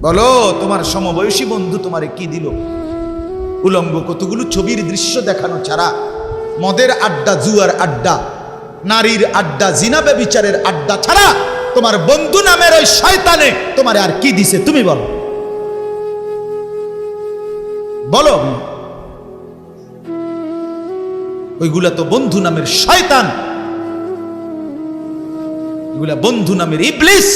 বলো, তোমার সমবয়সী বন্ধু তোমারে কি দিল? উলঙ্গ কতগুলো ছবির দৃশ্য দেখানো ছাড়া, মদের আড্ডা, জুয়ার আড্ডা, নারীর আড্ডা জিনাবে বিচারের আড্ডা ছাড়া তোমার বন্ধু নামের ওই শয়তানে তোমার আর কি দিছে, তুমি বলো। বলো। ওইগুলা তো বন্ধু নামের শয়তান। এগুলা বন্ধু নামের ইবলিস।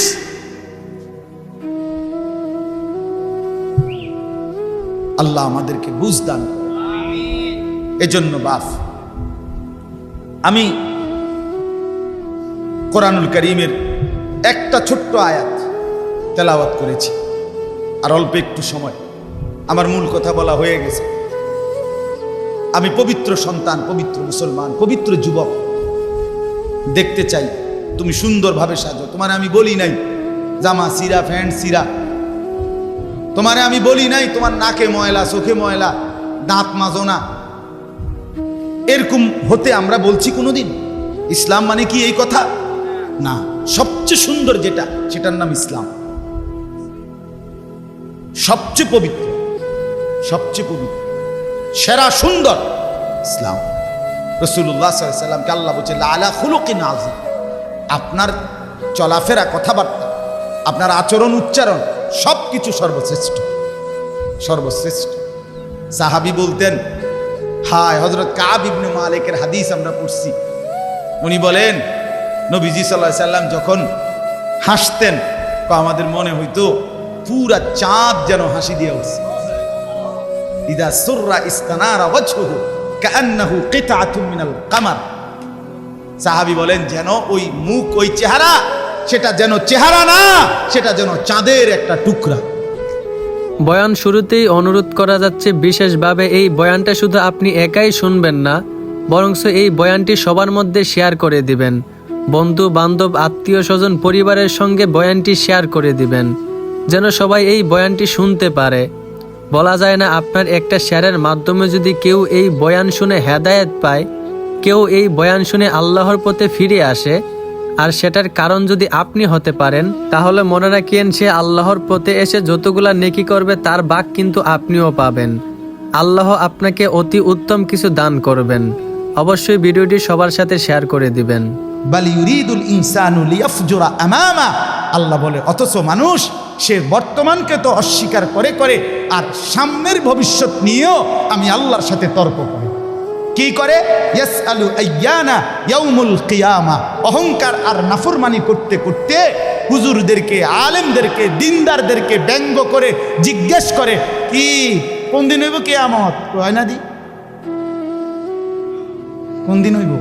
আল্লাহ আমাদেরকে বুঝদান এজন্য বাফ আমি কোরআনুল করিমের একটা ছোট্ট আয়াত তেলাওয়াত করেছি। আর অল্প একটু সময়। আমার মূল কথা বলা হয়ে গেছে। আমি পবিত্র সন্তান, পবিত্র মুসলমান, পবিত্র যুবক। দেখতে চাই, তুমি সুন্দরভাবে সাজো। তোমার আমি বলি নাই, জামা, সিরা ফ্যান্ট সিরা। তোমারে আমি বলি নাই, তোমার নাকে ময়লা, চোখে ময়লা, দাঁত মাজো না এরকম হতে আমরা বলছি কোনোদিন? ইসলাম মানে কি এই কথা? না, সবচেয়ে সুন্দর যেটা, সেটার নাম ইসলাম। সবচেয়ে পবিত্র সবচেয়ে পবিত্র, সেরা, সুন্দর ইসলাম। রসুল্লাহ সাল্লামকে আল্লাহ বলছে আলা খুলুকিন আজিম আপনার চলাফেরা, কথাবার্তা, আপনার আচরণ, উচ্চারণ সব কিছু সর্বশ্রেষ্ঠ। সর্বশ্রেষ্ঠ। সাহাবি বলতেন, হায় হজরত কাব মালিকের হাদিস আমরা পড়ছি। উনি বলেন, নবীজি সাল্লাহ সাল্লাম যখন হাসতেন, তো আমাদের মনে হইতো, পুরা চাঁদ যেন হাসি দিয়ে উঠছে। ইদা সুররা ইস্তানারা ওয়াজহুহু, কাআন্নাহু কিতআতুম মিনাল কামার। সাহাবী বলেন, যেন ওই মুখ, ওই চেহারা সেটা যেন চেহারা না, সেটা যেন চাঁদের একটা টুকরা। বয়ান শুরুতেই অনুরোধ করা যাচ্ছে বিশেষভাবে এই বয়ানটা শুধু আপনি একাই শুনবেন না, বরংস এই বয়ানটি সবার মধ্যে শেয়ার করে দিবেন। বন্ধু, বান্ধব, আত্মীয় স্বজন, পরিবারের সঙ্গে বয়ানটি শেয়ার করে দিবেন, যেন সবাই এই বয়ানটি শুনতে পারে। বলা যায় না আপনার একটা শেয়ারের মাধ্যমে যদি কেউ এই বয়ান শুনে হেদায়েত পায়, কেউ এই বয়ান শুনে আল্লাহর পথে ফিরে আসে আর সেটার কারণ যদি আপনি হতে পারেন, তাহলে মনে রাখিয়েন সে আল্লাহর পথে এসে যতগুলা নেকি করবে, তার বাক কিন্তু আপনিও পাবেন। আল্লাহ আপনাকে অতি উত্তম কিছু দান করবেন। অবশ্যই ভিডিওটি সবার সাথে শেয়ার করে দিবেন। আল্লাহ বলে, অথচ মানুষ সে বর্তমানকে তো অস্বীকার করে করে, আর সামনের ভবিষ্যৎ নিয়েও আমি আল্লাহর সাথে তর্ক করে। কি করে? কিয়ামা। অহংকার আর নাফরমানি করতে করতে হুজুরদেরকে, আলেমদেরকে, দিনদারদেরকে ব্যঙ্গ করে জিজ্ঞেস করে, কি? কোন দিন হইব কেয়ামত? হয় না দি। কোন দিন হইব?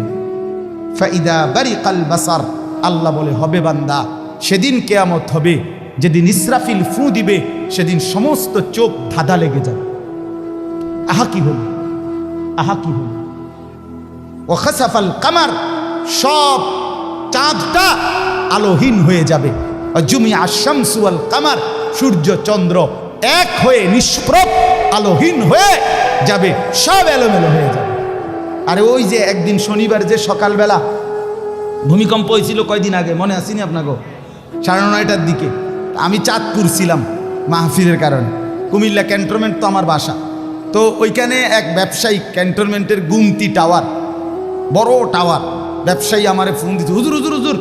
ফাইদা বারিকাল বাসার। আল্লাহ বলে, হবে বান্দা, সেদিন কেয়ামত হবে। যেদিন ইসরাফিল ফু দিবে, সেদিন সমস্ত চোখ ধাঁধা লেগে যাবে। আহা কি হল? আহা কি হল? ও কামার, সব চাঁদটা আলোহীন হয়ে যাবে। জুমি আশামসুয়াল কামার, সূর্য চন্দ্র এক হয়ে নিষ্প্রভ আলোহীন হয়ে যাবে, সব এলোমেলো হয়ে যাবে। আরে ওই যে একদিন শনিবার যে সকালবেলা ভূমিকম্প হয়েছিল কয়দিন আগে, মনে আসিনি আপনাকে সাড়ে নয়টার দিকে। আমি চাঁদপুর ছিলাম মাহফিলের কারণে। কুমিল্লা ক্যান্টনমেন্ট তো আমার বাসা। তো ওইখানে এক ব্যবসায়ী ক্যান্টনমেন্টের গুমতি টাওয়ার বড় টাওয়ার। ব্যবসায়ী আমারে ফোন দিচ্ছে হুজুর হুজুর হুজুর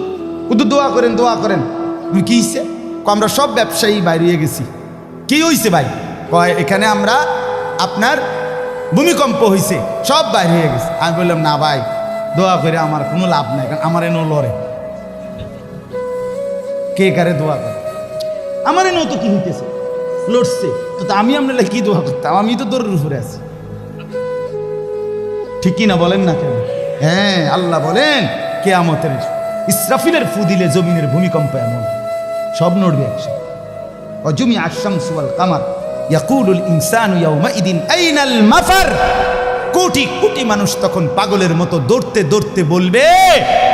হুজুর দোয়া করেন দোয়া করেন। কি হয়েছে আমরা সব ব্যবসায়ী বাইরে গেছি। কি হয়েছে ভাই? কয়, এখানে আমরা আপনার ভূমিকম্প হয়েছে সব বাইরে হয়ে গেছে। আমি বললাম, না ভাই, দোয়া করে আমার কোনো লাভ নাই, কারণ আমার এনো লড়ে। কে কারে দোয়া করে? আমার এনো তো কি হইতেছে? লড়ছে। তো আমি আপনার কি দোয়া করতাম? আমি তো দৌড়ের উপরে আছি। ঠিক কি না, বলেন না কেন? হ্যাঁ আল্লাহ বলেন, কেয়ামতের ইসরাফিলের ফুদিলে জমিনের ভূমিকম্প এমন। সব নড়বে একসাথে। অজুমি আশাম সুয়াল কামার, ইয়াকুলুল ইনসানু ইয়াউমাইদিন আইনাল মাফার। কোটি কোটি মানুষ তখন পাগলের মতো দৌড়তে দৌড়তে বলবে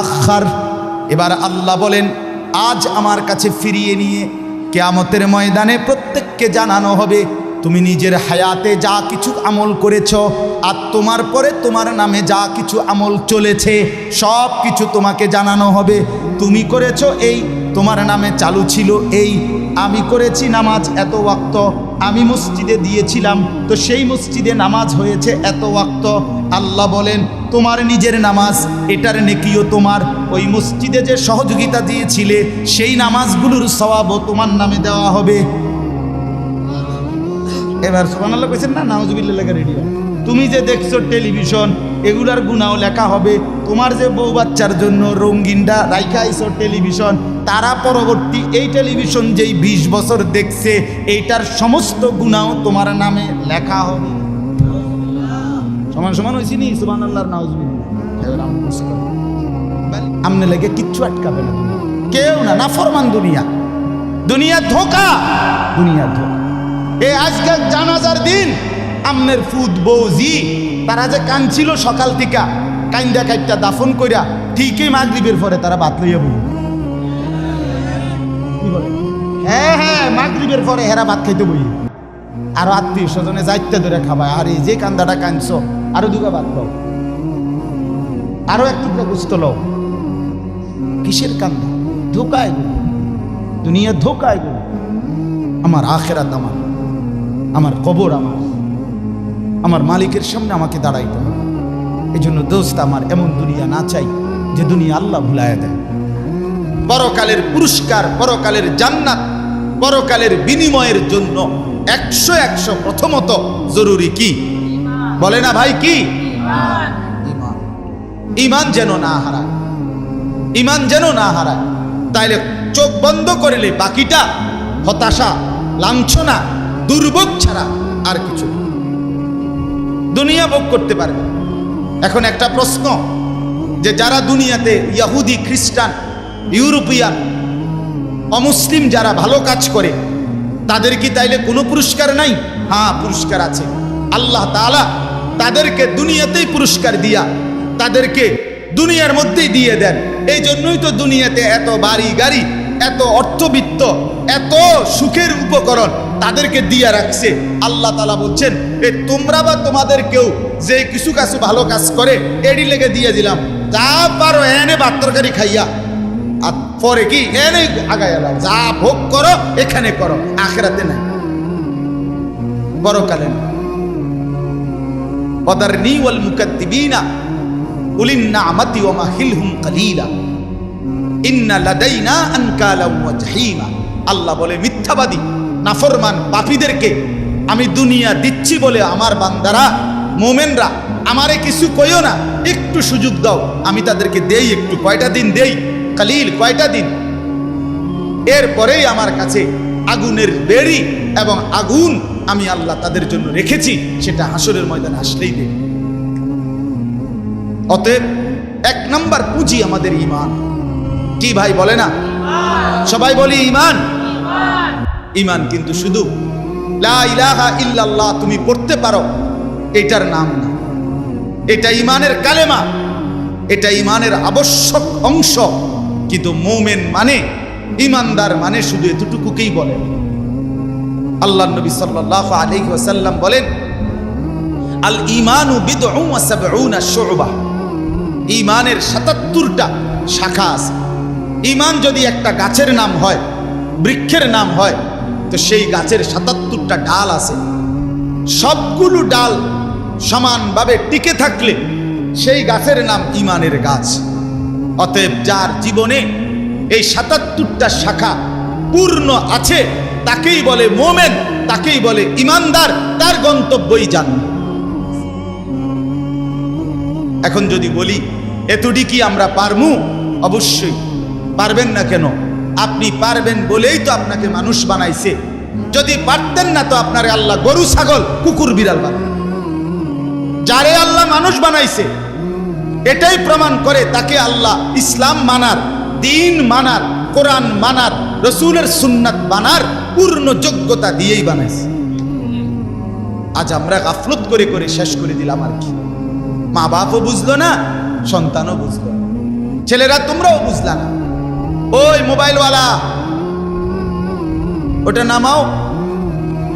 আখার এবার আল্লাহ বলেন, আজ আমার কাছে ফিরিয়ে নিয়ে কেয়ামতের ময়দানে প্রত্যেককে জানানো হবে, তুমি নিজের হায়াতে যা কিছু আমল করেছ আর তোমার পরে তোমার নামে যা কিছু আমল চলেছে, সব কিছু তোমাকে জানানো হবে। তুমি করেছ এই, তোমার নামে চালু ছিল এই, আমি করেছি নামাজ এত ওয়াক্ত আমি মসজিদে দিয়েছিলাম। তো সেই মসজিদে নামাজ হয়েছে এত ওয়াক্ত। আল্লাহ বলেন, তোমার নিজের নামাজ, এটার নেকিও তোমার। ওই মসজিদে যে সহযোগিতা দিয়েছিলে, সেই নামাজগুলোর স্বভাবও তোমার নামে দেওয়া হবে। এবার সোমান আল্লাহ কইছেন না নাউজুবিল্লা লেখা রেডি তুমি যে দেখছ টেলিভিশন, এগুলার গুণাও লেখা হবে। তোমার যে বউ বাচ্চার জন্য রঙ্গিনটা রাইখা আইছো টেলিভিশন, তারা পরবর্তী এই টেলিভিশন যেই বিশ বছর দেখছে, এইটার সমস্ত গুণাও তোমার নামে লেখা হবে। সমান সমান হয়েছি নি? সুমান আল্লাহর আমনে লেগে কিচ্ছু আটকাবে না। কেউ না না ফরমান দুনিয়া। দুনিয়া ধোকা দুনিয়া ধোকা। এ আজকাল জানাজার দিন, আমনের ফুদ বৌজি তারা যে কানছিল সকাল থেকে কাইন্দা কাইটটা দাফন কইরা ঠিকই মাগরিবের পরে তারা বাত লইয়া বই হ্যাঁ হ্যাঁ মাগরিবের পরে হেরা ভাত খাইতে বই আর আত্মীয় স্বজনে যাইতে ধরে খাবায়। আর এই যে কান্দাটা কানছো আরও দুগা ভাত খাও। আরও এক টুকরা গুস্ত লও। কিসের কান্দা? ধোকায় গো। দুনিয়া ধোকায় গো। আমার আখেরাত আমার। আমার কবর আমার। আমার মালিকের সামনে আমাকে দাঁড়াইতে হবে। এই জন্য দোস্ত আমার এমন দুনিয়া না চাই যে দুনিয়া আল্লাহ ভুলায় দেয়। পরকালের পুরস্কার, পরকালের জান্নাত, পরকালের বিনিময়ের জন্য একশো একশো প্রথমত জরুরি কি? বলে না ভাই কি? ইমান। ইমান যেন না হারায়। ইমান যেন না হারায়। তাইলে চোখ বন্ধ করলে বাকিটা হতাশা, লাঞ্ছনা, দুর্ভোগ ছাড়া আর কিছু দুনিয়া ভোগ করতে পারবে এখন একটা প্রশ্ন, যে যারা দুনিয়াতে ইয়াহুদি, খ্রিস্টান, ইউরোপিয়ান, অমুসলিম যারা ভালো কাজ করে, তাদের কি তাইলে কোনো পুরস্কার নাই? হ্যাঁ পুরস্কার আছে। আল্লাহ তাআলা তাদেরকে দুনিয়াতেই পুরস্কার দিয়া তাদেরকে দুনিয়ার মধ্যেই দিয়ে দেন। এই জন্যই তো দুনিয়াতে এত বাড়ি গাড়ি, এত অর্থবিত্ত, এত সুখের উপকরণ। তাদেরকে দিয়ে রাখছে। আল্লাহ তালা বলছেন, এ, তোমরা বা তোমাদের কেউ যে কিছু কাছু ভালো কাজ করে এডি লেগে দিয়ে দিলাম। যা পারো, এনে ভাত খাইয়া। আর পরে কি? এনে আগায় এলাম যা ভোগ করো, এখানে করো। আখেরাতে নাই। বড়কালে না উলিন নামাতি ওয়া মাহিলহুম কালিলা। ইন্না লাদাইনা আনকালা ওয়া জাহিমা। আল্লাহ বলে, মিথ্যাবাদী নাফরমান পাপীদেরকে আমি দুনিয়া দিচ্ছি বলে আমার বান্দারা, মোমেনরা, আমারে কিছু কইও না, একটু সুযোগ দাও, আমি তাদেরকে দেই, একটু কয়টা দিন দেই, কালিল কয়টা দিন? এরপরেই আমার কাছে আগুনের বেড়ি এবং আগুন আমি আল্লাহ তাদের জন্য রেখেছি, সেটা হাসরের ময়দানে আসলেই দেবে। অতএব এক নাম্বার পুঁজি আমাদের ইমান। কি ভাই বলে না? সবাই বলি ইমান। ইমান কিন্তু শুধু লা ইল্লাল্লাহ তুমি পড়তে পারো, এটার নাম না। এটা ইমানের কালেমা, এটা ইমানের আবশ্যক অংশ। কিন্তু মোমেন মানে ইমানদার মানে শুধু এতটুকুকেই বলে। আল্লাহ নবী সাল্লাহ আলাইহি ওয়াসাল্লাম বলেন, আল ইমানু শুবা। ইমানের সাতাত্তরটা শাখা আছে। ইমান যদি একটা গাছের নাম হয়, বৃক্ষের নাম হয় তো সেই গাছের সাতাত্তরটা ডাল আছে। সবগুলো ডাল সমানভাবে টিকে থাকলে সেই গাছের নাম ইমানের গাছ। অতএব যার জীবনে এই সাতাত্তরটা শাখা পূর্ণ আছে, তাকেই বলে মোমেন, তাকেই বলে ইমানদার তার গন্তব্যই জান্ন এখন যদি বলি এতটি কি আমরা পারমু? অবশ্যই। পারবেন না কেন? আপনি পারবেন বলেই তো আপনাকে মানুষ বানাইছে। যদি পারতেন না তো আপনার আল্লাহ গরু, ছাগল, কুকুর, বিড়াল বানায়। যারে আল্লাহ মানুষ বানাইছে, এটাই প্রমাণ করে তাকে আল্লাহ ইসলাম মানার, দিন মানার, কোরআন মানার, রসুলের সুন্নাত মানার পূর্ণ যোগ্যতা দিয়েই বানাইছে। আজ আমরা গাফলত করে করে শেষ করে দিলাম আর কি। মা বাপও বুঝলো না, সন্তানও বুঝলো ছেলেরা তোমরাও বুঝলা না। ওই মোবাইলওয়ালা। ওটা নামাও।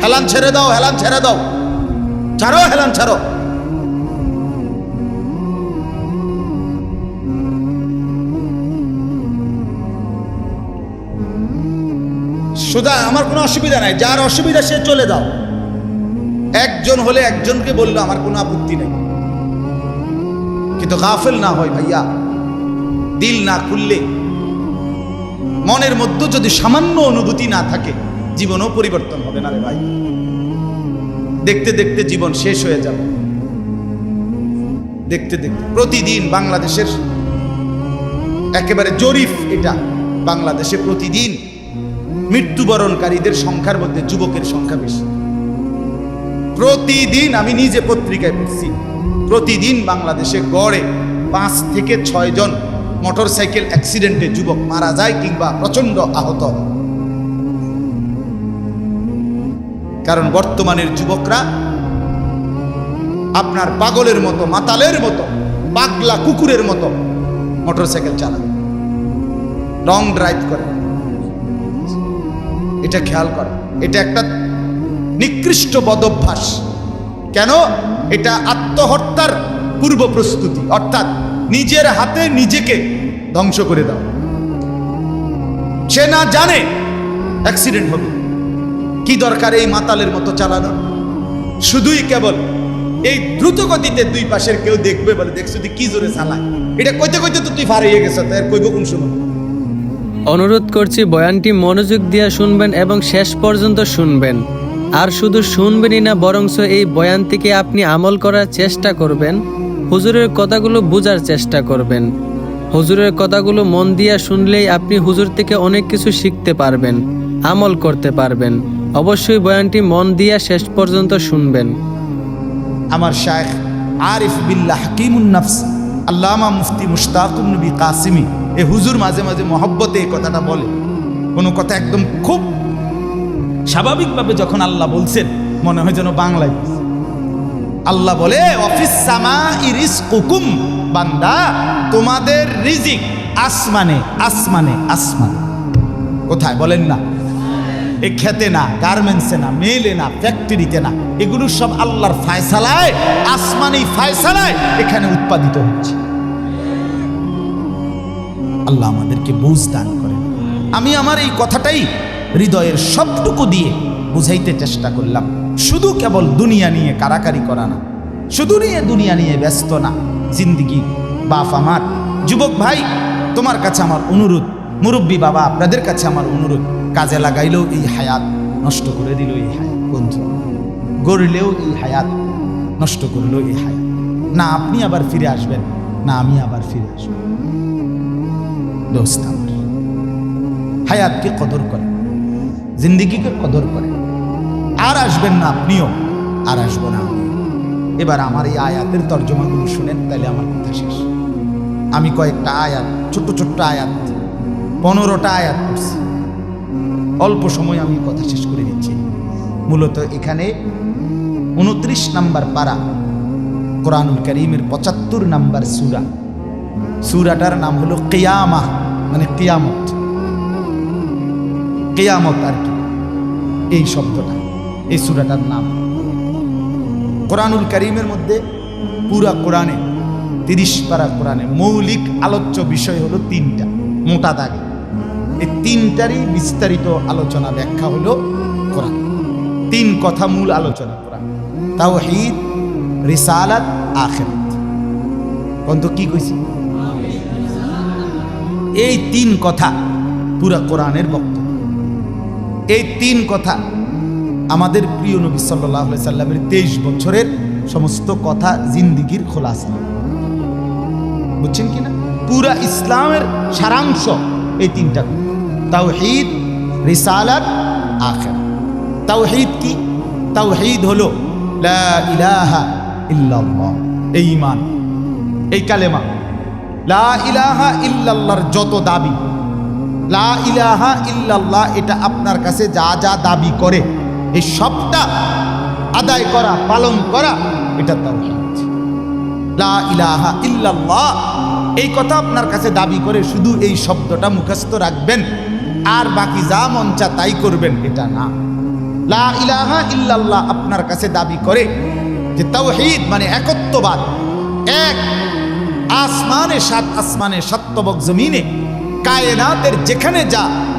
হেলান ছেড়ে দাও, হেলান ছেড়ে দাও। ছাড়ো, হেলান ছাড়ো। সুদা আমার কোনো অসুবিধা নাই। যার অসুবিধা সে চলে যাও। একজন হলে একজনকে বলল আমার কোনো আপত্তি নেই। কিন্তু গাফেল না হয় ভাইয়া। দিল না খুললে মনের মধ্যে যদি সামান্য অনুভূতি না থাকে, জীবনও পরিবর্তন হবে না রে ভাই। দেখতে দেখতে জীবন শেষ হয়ে যাবে। দেখতে দেখতে প্রতিদিন বাংলাদেশের একেবারে জরিফ এটা। বাংলাদেশে প্রতিদিন মৃত্যুবরণকারীদের সংখ্যার মধ্যে যুবকের সংখ্যা বেশি। প্রতিদিন আমি নিজে পত্রিকায় পড়ছি। প্রতিদিন বাংলাদেশে গড়ে পাঁচ থেকে ছয় জন মোটর সাইকেল অ্যাক্সিডেন্টে যুবক মারা যায় কিংবা প্রচণ্ড আহত। কারণ বর্তমানের যুবকরা আপনার পাগলের মতো, মাতালের মতো, পাগলা কুকুরের মতো মোটর সাইকেল চালায়। রং ড্রাইভ করে। এটা খেয়াল করে, এটা একটা নিকৃষ্ট বদভ্যাস। কেন? এটা আত্মহত্যার পূর্ব প্রস্তুতি। অর্থাৎ নিজের হাতে নিজেকে ধ্বংস করে দাও। সে না জানে অ্যাক্সিডেন্ট হবে। কি দরকার এই মাতালের মতো চালানো? শুধুই কেবল এই দ্রুত গতিতে দুই পাশের কেউ দেখবে বলে দেখছ তুই কি জোরে চালায়। এটা কইতে কইতে তো তুই ফারিয়ে গেছ তাই কইব কোন শুনো অনুরোধ করছি বয়ানটি মনোযোগ দিয়ে শুনবেন এবং শেষ পর্যন্ত শুনবেন। আর শুধু শুনবেনই না, বরংস এই বয়ান থেকে আপনি আমল করার চেষ্টা করবেন। হুজুরের কথাগুলো বোঝার চেষ্টা করবেন। হুজুরের কথাগুলো মন দিয়ে শুনলেই আপনি হুজুর থেকে অনেক কিছু শিখতে পারবেন, আমল করতে পারবেন। অবশ্যই বয়ানটি মন দিয়ে শেষ পর্যন্ত শুনবেন। আমার শায়েখ আরিফ বিল্লাহ হাকিমুন নফস, আল্লামা মুফতি মুশতাকুন নবী কাসিমি এ হুজুর মাঝে মাঝে মহব্বতে এই কথাটা বলে। কোনো কথা একদম খুব স্বাভাবিকভাবে যখন আল্লাহ বলছেন, মনে হয় যেন বাংলায়। আল্লাহ বলে, অফিস সামা ইরিস কুকুম বান্দা, তোমাদের রিজিক আসমানে আসমানে আসমানে। কোথায়? বলেন না। এ খেতে না, গার্মেন্টসে না, মেলে না, ফ্যাক্টরিতে না, এগুলো সব আল্লাহর ফায়সালায় আসমানি ফায়সালায় এখানে উৎপাদিত হচ্ছে। আল্লাহ আমাদেরকে বুঝ দান করেন। আমি আমার এই কথাটাই হৃদয়ের সবটুকু দিয়ে বুঝাইতে চেষ্টা করলাম। শুধু কেবল দুনিয়া নিয়ে কারাকারি করা না, শুধু নিয়ে দুনিয়া নিয়ে ব্যস্ত না। জিন্দিগি, বাপ আমার, যুবক ভাই, তোমার কাছে আমার অনুরোধ, মুরব্বী বাবা, আপনাদের কাছে আমার অনুরোধ, কাজে লাগাইলেও এই হায়াত নষ্ট করে দিল এই হায়াত, বন্ধু। গড়লেও এই হায়াত নষ্ট করল এই হায়াত। না আপনি আবার ফিরে আসবেন, না আমি আবার ফিরে আসব। দোস্ত আমার, হায়াতকে কদর করে, জিন্দিগিকে কদর করে। আর আসবেন না আপনিও। আর আসব না এবার আমার এই আয়াতের তর্জমাগুলো শুনেন, তাহলে আমার কথা শেষ। আমি কয়েকটা আয়াত, ছোট্ট ছোট্ট আয়াত, পনেরোটা আয়াত করছি অল্প সময় আমি কথা শেষ করে দিচ্ছি মূলত এখানে উনত্রিশ নাম্বার পারা কোরআনুল করিমের পঁচাত্তর নাম্বার সুরা। সুরাটার নাম হলো কেয়ামা মানে কেয়ামত। কেয়ামত আর কি। এই শব্দটা। এই সুরাটার নাম। কোরআনুল করিমের মধ্যে পুরা কোরআনে, তিরিশ পারা কোরআনে মৌলিক আলোচ্য বিষয় হলো তিনটা, মোটা দাগে। এই তিনটারই বিস্তারিত আলোচনা ব্যাখ্যা হলো কোরআন। তিন কথা মূল আলোচনা কোরআন। তাওহীদ, রিসালাত, আখিরাত। বন্ধু, কি কইছি? এই তিন কথা পুরা কোরআনের বক্তব্য। এই তিন কথা আমাদের প্রিয় নবী সাল্লাহ সাল্লামের তেইশ বছরের সমস্ত কথা জিন্দিগির খোলাসা। বুঝছেন কি না? পুরা ইসলামের সারাংশ এই তিনটা তাওহীদ, রিসালাত আখের তাওহীদ কি? তাওহীদ হলো লা ইলাহা এই ঈমান, এই কালেমা। লা ইলাহা ইল্লাল্লাহর যত দাবি, লা ইলাহা ইল্লাল্লাহ, এটা আপনার কাছে যা যা দাবি করে এই সবটা আদায় করা, পালন করা, এটা তাওহীদ। লা ইলাহা ইল্লাল্লাহ। এই কথা আপনার কাছে দাবি করে শুধু এই শব্দটা মুখস্থ রাখবেন। আর বাকি যা মন চা তাই করবেন, এটা না। লা ইলাহা ইল্লাল্লাহ আপনার কাছে দাবি করে যে তাওহীদ মানে একত্ববাদ। এক, আসমানে সাত, আসমানে সত্যবক জমিনে, কায়নাতের যেখানে যা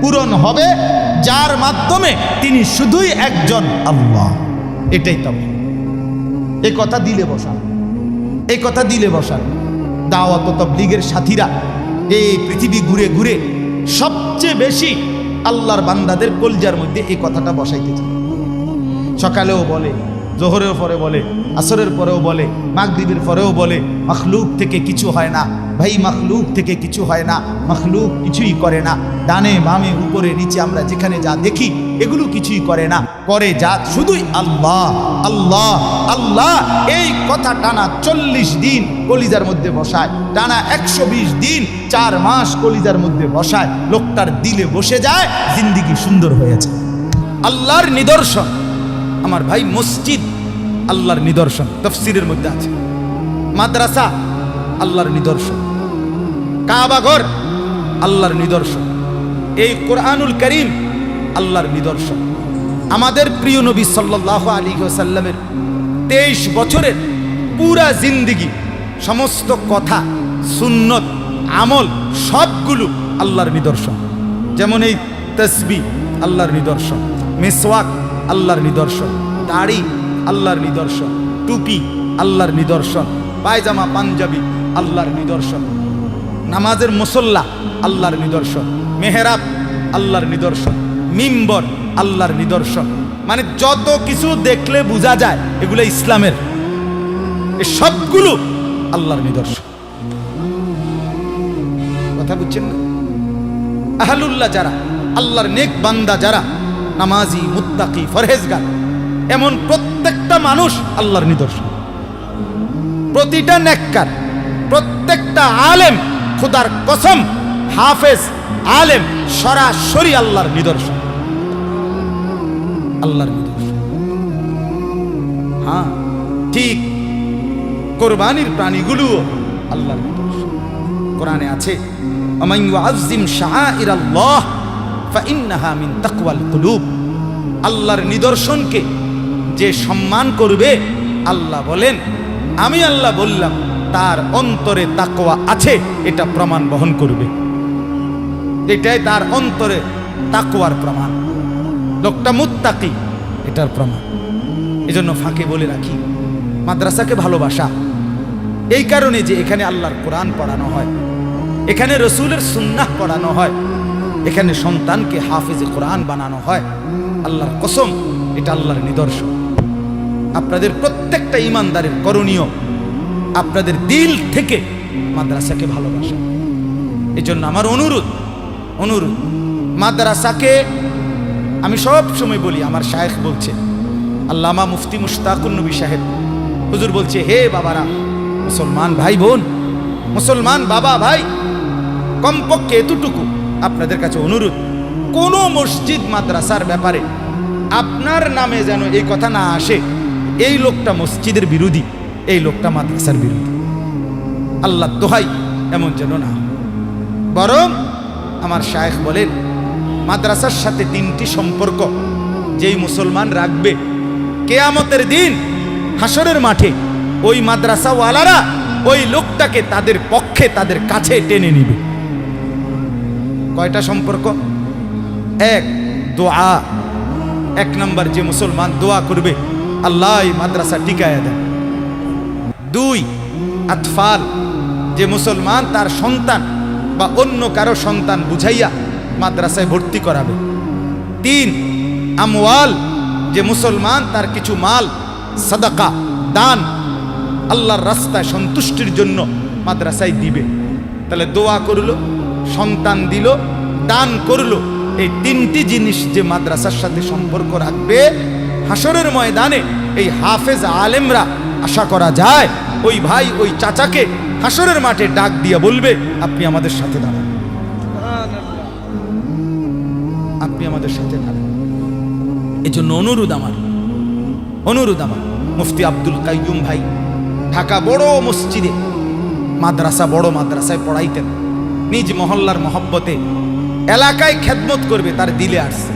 পূরণ হবে, যার মাধ্যমে তিনি শুধুই একজন আল্লাহ। এটাই তবে এই কথা দিলে বসান। এই কথা দিলে বসান। দাওয়াত তবলিগের সাথীরা এই পৃথিবী ঘুরে ঘুরে সবচেয়ে বেশি আল্লাহর বান্দাদের কলজার মধ্যে এই কথাটা বসাইতে চায়। সকালেও বলে জোহরের পরে বলে, আসরের পরেও বলে, মাগরিবের পরেও বলে, মখলুক থেকে কিছু হয় না। ভাই, মখলুক থেকে কিছু হয় না। মখলুক কিছুই করে না। ডানে বামে উপরে নিচে আমরা যেখানে যা দেখি, এগুলো কিছুই করে না। করে যা শুধুই আল্লাহ আল্লাহ আল্লাহ। এই কথা টানা চল্লিশ দিন কলিজার মধ্যে বসায়। টানা একশো বিশ দিন চার মাস কলিজার মধ্যে বসায়। লোকটার দিলে বসে যায়, জিন্দিগি সুন্দর হয়েছে আল্লাহর নিদর্শন। আমার ভাই মসজিদ আল্লাহর নিদর্শন, তফসিরের মধ্যে আছে। মাদ্রাসা আল্লাহর নিদর্শন। কাবাঘর আল্লাহর নিদর্শন। এই কোরআনুল করিম আল্লাহর নিদর্শন। আমাদের প্রিয় নবী সাল্লাহ আলী সাল্লামের তেইশ বছরের পুরা জিন্দিগি, সমস্ত কথা, সুন্নত, আমল, সবগুলো আল্লাহর নিদর্শন। যেমন এই তসবি আল্লাহর নিদর্শন, মেসওয়াক আল্লাহর নিদর্শন। দাড়ি, আল্লাহর নিদর্শন। টুপি, আল্লাহর নিদর্শন। পায়জামা, পাঞ্জাবি, আল্লাহর নিদর্শন। নামাজের মুসল্লা, আল্লাহর নিদর্শন। মেহরাব, আল্লাহর নিদর্শন। মিম্বর, আল্লাহর নিদর্শন। মানে যত কিছু দেখলে বোঝা যায়, এগুলো ইসলামের। সবগুলো আল্লাহর নিদর্শন। কথা বুঝছেন না? আহলুল্লাহ যারা, আল্লাহর নেক বান্দা যারা নামাজি, মুত্তাকি, ফরহেজগার। এমন প্রত্যেকটা মানুষ আল্লাহর নিদর্শন। প্রতিটা নেককার, প্রত্যেকটা আলেম, খুদার কসম, হাফেজ, আলেম, সরাসরি আল্লাহর নিদর্শন। আল্লাহর নিদর্শন। হ্যাঁ ঠিক কোরবানির প্রাণীগুলোও আল্লাহর নিদর্শন। কোরআনে আছে আমাইউ আজিম শাহ ইরাল্লাহ মিন তাকওয়াল কুলুব। আল্লাহর নিদর্শনকে যে সম্মান করবে, আল্লাহ বলেন, আমি আল্লাহ বললাম, তার অন্তরে তাকোয়া আছে, এটা প্রমাণ বহন করবে। এটাই তার অন্তরে তাকোয়ার প্রমাণ। লোকটা মুত্তাকি, এটার প্রমাণ। এজন্য ফাঁকে বলে রাখি, মাদ্রাসাকে ভালোবাসা। এই কারণে যে এখানে আল্লাহর কোরআন পড়ানো হয়, এখানে রসুলের সুন্নাহ পড়ানো হয় এখানে সন্তানকে হাফিজে কোরআন বানানো হয়। আল্লাহর কসম, এটা আল্লাহর নিদর্শন। আপনাদের প্রত্যেকটা ইমানদারের করণীয় আপনাদের দিল থেকে মাদ্রাসাকে ভালোবাসা। এই জন্য আমার অনুরোধ অনুরোধ, মাদ্রাসাকে আমি সব সময় বলি, আমার শায়েখ বলছে, আল্লামা মুফতি মুশতাকুন নবী সাহেব, হুজুর বলছে, হে বাবারা, মুসলমান ভাই বোন, মুসলমান বাবা ভাই, কমপক্ষে এতটুকু আপনাদের কাছে অনুরোধ, কোনো মসজিদ, মাদ্রাসার ব্যাপারে আপনার নামে যেন এই কথা না আসে, এই লোকটা মসজিদের বিরোধী, এই লোকটা মাদ্রাসার বিরোধী। আল্লাহ দোহাই এমন যেন না বরং আমার শায়েখ বলেন, মাদ্রাসার সাথে তিনটি সম্পর্ক, যেই মুসলমান রাখবে, কেয়ামতের দিন হাসরের মাঠে ওই মাদ্রাসাওয়ালারা ওই লোকটাকে তাদের পক্ষে, তাদের কাছে টেনে নিবে। কয়টা সম্পর্ক? এক, দোয়া। এক নম্বর যে মুসলমান দোয়া করবে, আল্লাহ মাদ্রাসা টিকায়া দেন। দুই, আতফাল। যে মুসলমান তার সন্তান বা অন্য কারও সন্তান বুঝাইয়া মাদ্রাসায় ভর্তি করাবে। তিন, আমওয়াল। যে মুসলমান তার কিছু মাল, সাদাকা, দান আল্লাহর রাস্তায় সন্তুষ্টির জন্য মাদ্রাসায় দিবে। তাহলে দোয়া করল সন্তান দিল, দান করল। এই তিনটি জিনিস যে মাদ্রাসার সাথে সম্পর্ক রাখবে হাসরের ময়দানে এই হাফেজ আলেমরা আশা করা যায়, ওই ভাই ওই চাচাকে হাসরের মাঠে ডাক দিয়ে বলবে, আপনি আমাদের সাথে দাঁড়ান। আপনি আমাদের সাথে দাঁড়ান। এই জন্য অনুরোধ আমার অনুরোধ আমার। মুফতি আব্দুল কাইয়ুম ভাই, ঢাকা বড় মসজিদে মাদ্রাসা বড় মাদ্রাসায় পড়াইতেন। নিজ মহল্লার মহব্বতে এলাকায় খেদমত করবে, তার দিলে আসছে।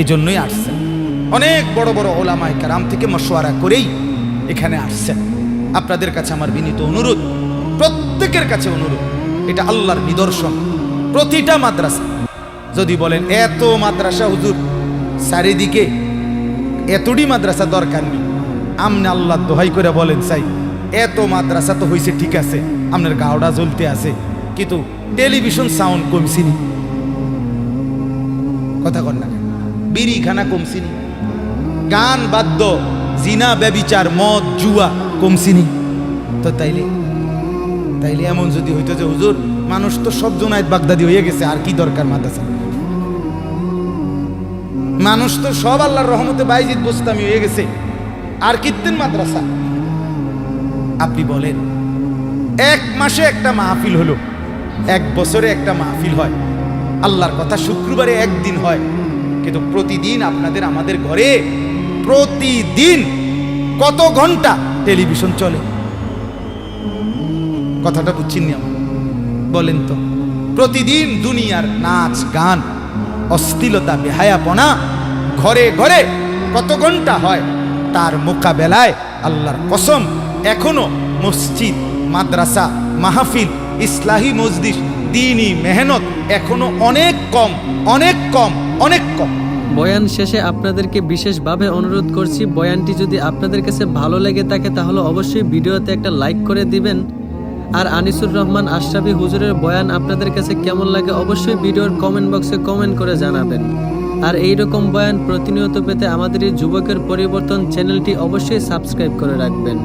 এই জন্যই আসছেন অনেক বড় বড় ওলামায় কারাম থেকে মশওয়ারা করেই এখানে আসছেন। আপনাদের কাছে আমার বিনীত অনুরোধ, প্রত্যেকের কাছে অনুরোধ, এটা আল্লাহর নিদর্শন, প্রতিটা মাদ্রাসা। যদি বলেন, এত মাদ্রাসা হুজুর, চারিদিকে এতটি মাদ্রাসা দরকার নেই। আমনে আল্লাহ দোহাই করে বলেন সাই এত মাদ্রাসা তো হয়েছে ঠিক আছে আপনার গাওড়া জ্বলতে আছে, কিন্তু টেলিভিশন সাউন্ড কমছিনি কথা কর না বিড়িখানা কমছিনি গান বাদ্য, জিনা, ব্যবিচার, মদ, জুয়া কমছিনি তো তাইলে তাইলে এমন যদি হইতো যে হুজুর, মানুষ তো সব জোনায়ত বাগদাদি হয়ে গেছে, আর কি দরকার মাদ্রাসা? মানুষ তো সব আল্লাহর রহমতে বাইজিদ বোস্তামি হয়ে গেছে, আর কীর্তেন মাদ্রাসা? আপনি বলেন, এক মাসে একটা মাহফিল হলো। এক বছরে একটা মাহফিল হয়। আল্লাহর কথা শুক্রবারে একদিন হয়। কিন্তু প্রতিদিন আপনাদের আমাদের ঘরে প্রতিদিন কত ঘণ্টা টেলিভিশন চলে? কথাটা বুঝছেন নি আমার বলেন তো, প্রতিদিন দুনিয়ার নাচ, গান অস্থিলতা বেহায়াপনা ঘরে ঘরে কত ঘণ্টা হয়? তার মোকাবেলায় আল্লাহর কসম, এখনও মসজিদ, মাদ্রাসা, মাহফিল ইসলাহী মসজিদ দিনই মেহনত এখনও অনেক কম অনেক কম অনেক কম। বয়ান শেষে আপনাদেরকে বিশেষভাবে অনুরোধ করছি, বয়ানটি যদি আপনাদের কাছে ভালো লেগে থাকে, তাহলে অবশ্যই ভিডিওতে একটা লাইক করে দিবেন। আর আনিসুর রহমান আশরাফি হুজুরের বয়ান আপনাদের কাছে কেমন লাগে, অবশ্যই ভিডিওর কমেন্ট বক্সে কমেন্ট করে জানাবেন। আর এই রকম বয়ান প্রতিনিয়ত পেতে আমাদের এই যুবকের পরিবর্তন চ্যানেলটি অবশ্যই সাবস্ক্রাইব করে রাখবেন।